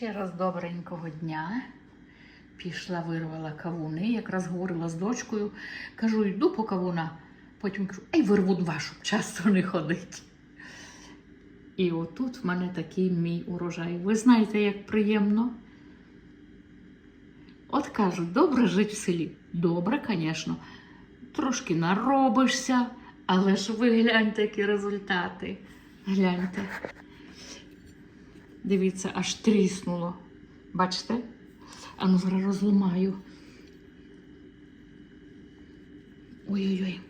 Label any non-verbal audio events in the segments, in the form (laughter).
Ще раз добренького дня. Пішла, вирвала кавуни, якраз говорила з дочкою. Кажу, йду по кавуна. Потім кажу, ай, вирву два, щоб часто не ходить. І отут в мене такий мій урожай. Ви знаєте, як приємно? От кажуть, добре жити в селі. Добре, звісно. Трошки наробишся, але ж ви гляньте, які результати. Гляньте. Дивіться, аж тріснуло. Бачите? А ну зараз розламаю. Ой-ой-ой.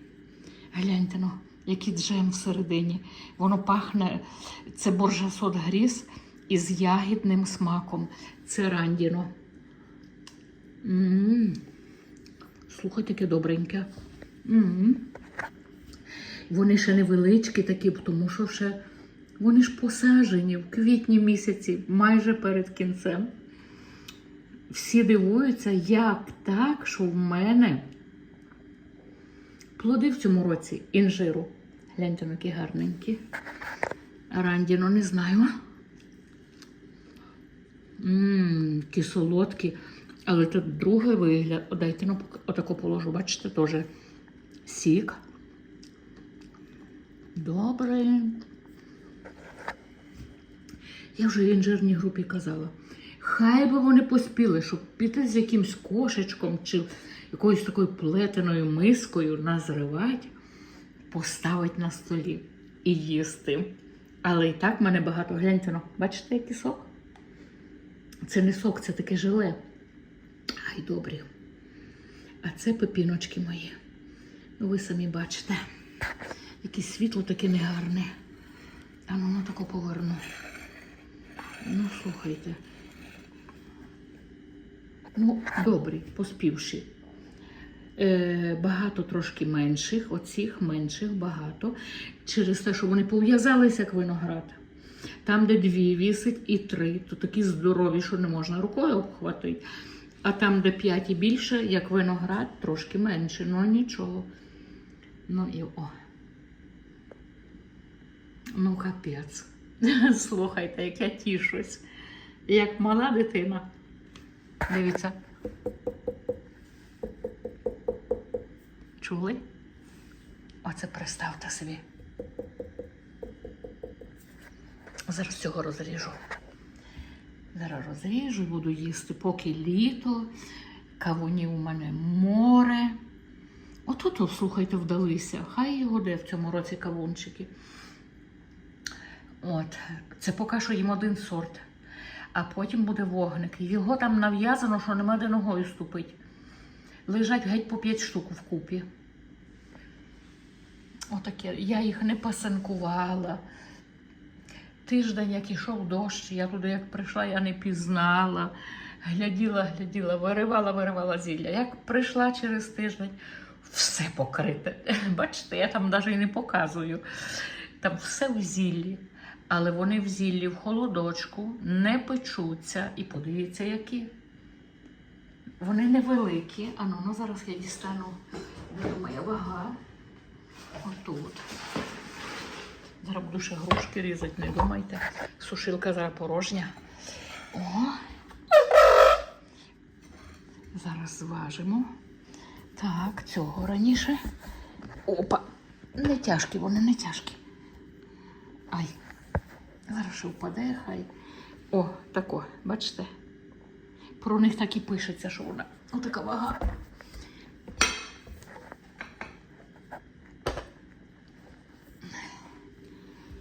Гляньте ну, який джем всередині. Воно пахне, це боржасот гріз із ягідним смаком. Це рандіно. М-м-м. Слухайте, яке добреньке. М-м. Вони ще невеличкі такі, тому що ще вони ж посаджені в квітні місяці, майже перед кінцем. Всі дивуються, як так, що в мене плоди в цьому році інжиру. Гляньте, ну, які гарненькі. Рандіно не знаю. Ммм, які солодкі. Але тут другий вигляд. Дайте ну, отако положу, бачите, теж сік. Добре. Я вже в інжирній групі казала. Хай би вони поспіли, щоб піти з якимсь кошечком чи якоюсь такою плетеною мискою назривати, поставити на столі і їсти. Але і так в мене багато. Гляньте, ну, бачите, який сок? Це не сок, це таке желе. Ай, добрі. А це пепіночки мої. Ну, ви самі бачите. Яке світло таке негарне. А ну, ну тако поверну. Ну, слухайте. Ну, добрі, поспівши. Е, багато трошки менших, оцих менших багато. Через те, що вони пов'язалися як виноград. Там, де дві вісить і три, то такі здорові, що не можна рукою обхватити. А там, де п'ять і більше, як виноград, трошки менше. Ну нічого. Ну і о. Ну, капець. (laughs) Слухайте, як я тішусь. Як мала дитина. Дивіться. Чули? Оце представте собі. Зараз цього розріжу. Зараз розріжу, буду їсти, поки літо, кавунів у мене море. Отут, слухайте, вдалися. Хай його де в цьому році кавунчики. От, це поки що їм один сорт. А потім буде вогник. Його там нав'язано, що нема де ногою ступити. Лежать геть по 5 штук вкупі. Отаке. Я їх не пасанкувала. Тиждень, як ішов дощ, я туди як прийшла, я не пізнала. Гляділа, гляділа, виривала, виривала зілля. Як прийшла через тиждень, все покрите. (laughs) Бачите, я там навіть і не показую. Там все в зіллі. Але вони в зіллі в холодочку не печуться. І подивіться, які. Вони невеликі. А ну, ну зараз я дістану, де моя вага. Отут. Зараз буду ще грушки різати, не думайте. Сушилка зараз порожня. О. Зараз зважимо. Так, цього раніше. Опа! Не тяжкі, вони не тяжкі. Ай. Ще впаде, хай. О, тако, бачите? Про них так і пишеться, що вона отака вага.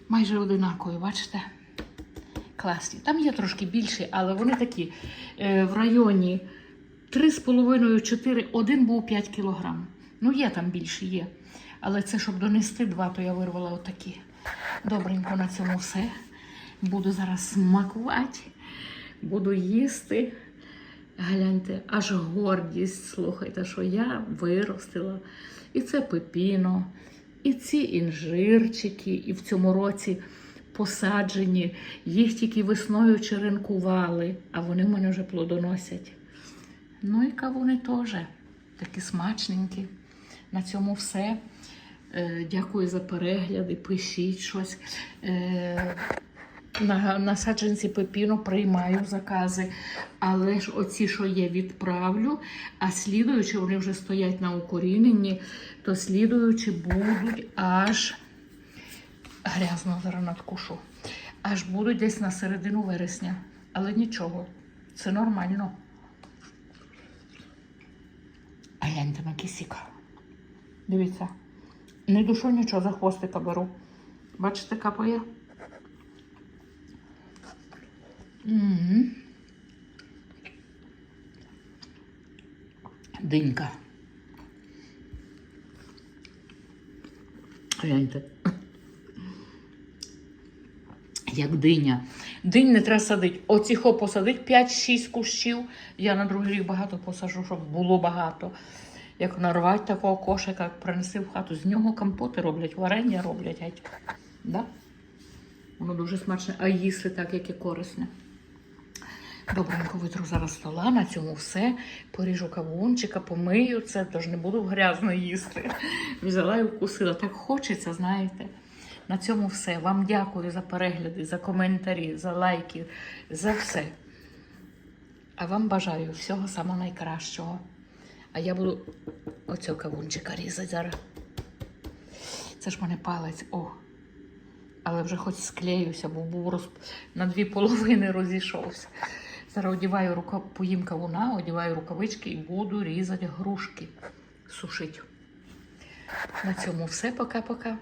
Майже одинакові, бачите? Класні. Там є трошки більші, але вони такі е, в районі 3,5-4, один був 5 кілограм. Ну, є там більші, є. Але це, щоб донести два, то я вирвала отакі. Добренько на цьому все. Буду зараз смакувати, буду їсти. Гляньте, аж гордість, слухайте, що я виростила. І це пепіно, і ці інжирчики, і в цьому році посаджені. Їх тільки весною черенкували, а вони в мене вже плодоносять. Ну і кавуни теж такі смачненькі. На цьому все. Е, Дякую за перегляди, пишіть щось. На, на саджанці пепіно приймаю закази. Але ж оці, що є, відправлю. А слідуючі, вони вже стоять на укоріненні, то слідуючі будуть аж грязно зараз надкушу. Аж будуть десь на середину вересня. Але нічого, це нормально. А гляньте на кисіка. Дивіться. Не душу нічого за хвостика беру. Бачите, капає? М. Динька. Гляньте. Як диня. Динь не треба садити. Оціхо посадить 5-6 кущів. Я на другий рік багато посажу, щоб було багато. Як нарвати такого кошика, як принеси в хату, з нього компоти роблять, варення роблять. Да? Воно дуже смачне, а їсти так, як і корисне. Добренько витру зараз стола, на цьому все. Поріжу кавунчика, помию це, тож не буду грязно їсти. Взяла і вкусила. Так хочеться, знаєте. На цьому все. Вам дякую за перегляди, за коментарі, за лайки, за все. А вам бажаю всього самого найкращого. А я буду оцього кавунчика різати зараз. Це ж мене палець. О. Але вже хоч склеюся, бо був роз... на дві половини розійшовся. Зараз одіваю рука... поїм кавуна, одіваю рукавички і буду різати грушки, сушити. На цьому все. Пока-пока.